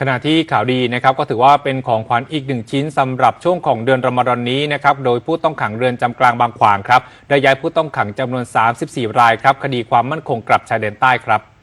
ขณะที่ข่าวดีนะครับก็ถือว่าเป็นของขวัญอีกหนึ่งชิ้นสำหรับช่วงของเดือนรอมฎอนนี้นะครับโดยผู้ต้องขังเรือนจำกลางบางขวางครับได้ย้ายผู้ต้องขังจำนวน 34 รายครับคดีความมั่นคงกลับชายแดนใต้ครับ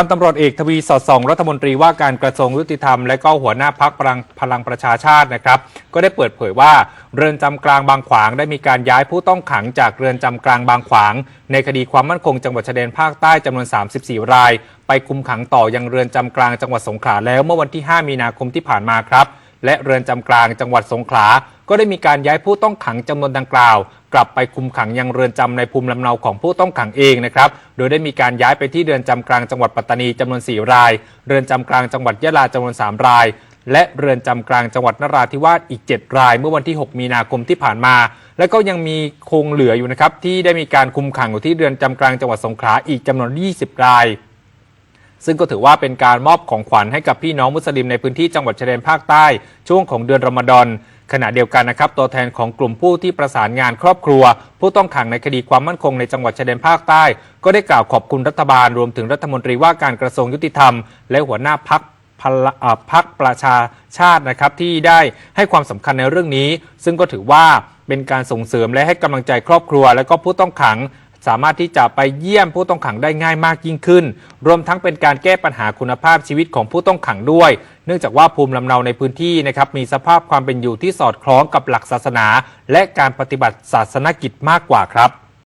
พันตำรวจเอกทวีสอดส่องรัฐมนตรีว่าการกระทรวงยุติธรรม และก็หัวหน้าพักพลังพลังประชาชาตินะครับ ก็ได้เปิดเผยว่าเรือนจำกลางบางขวางได้มีการย้ายผู้ต้องขังจากเรือนจำกลางบางขวาง ในคดีความมั่นคงจังหวัดชายแดนภาคใต้จำนวน 34 ราย ไปคุมขังต่อยังเรือนจำกลางจังหวัดสงขลาแล้วเมื่อวันที่ 5 มีนาคมที่ผ่านมาครับ และเรือนจำกลางจังหวัดสงขลา ก็ได้มีการย้ายผู้ต้องขังจำนวนดังกล่าว กลับไปคุมขังยังเรือนจำในภูมิลำเนาของผู้ต้องขังเองนะครับ โดยได้มีการย้ายไปที่เรือนจำกลางจังหวัดปัตตานีจำนวน 4 ราย เรือนจำกลางจังหวัดยะลาจำนวน 3 ราย และเรือนจำกลางจังหวัดนราธิวาสอีก 7 ราย เมื่อวันที่ 6 มีนาคมที่ผ่านมา และก็ยังมีคงเหลืออยู่นะครับที่ได้มีการคุมขังอยู่ที่เรือนจำกลางจังหวัดสงขลาอีกจำนวน 20 รายซึ่งก็ถือว่าเป็นการมอบของขวัญให้กับพี่น้องมุสลิมในพื้นที่จังหวัดชายแดนภาคใต้ ช่วงของเดือนรอมฎอน ขณะเดียวกันนะครับตัวแทนของกลุ่มผู้ที่ประสานงานครอบครัว ผู้ต้องขังในคดีความมั่นคงในจังหวัดชายแดนภาคใต้ ก็ได้กล่าวขอบคุณรัฐบาลรวมถึงรัฐมนตรีว่าการกระทรวงยุติธรรม และหัวหน้าพักพักประชาชาตินะครับที่ได้ให้ความสำคัญในเรื่องนี้ ซึ่งก็ถือว่าเป็นการส่งเสริมและให้กำลังใจครอบครัว และก็ผู้ต้องขังสามารถที่จะไปเยี่ยมผู้ต้องขังได้ง่ายมากยิ่งขึ้น รวมทั้งเป็นการแก้ปัญหาคุณภาพชีวิตของผู้ต้องขังด้วย เนื่องจากว่าภูมิลำเนาในพื้นที่นะครับมีสภาพความเป็นอยู่ที่สอดคล้องกับหลักศาสนา และการปฏิบัติศาสนกิจมากกว่าครับ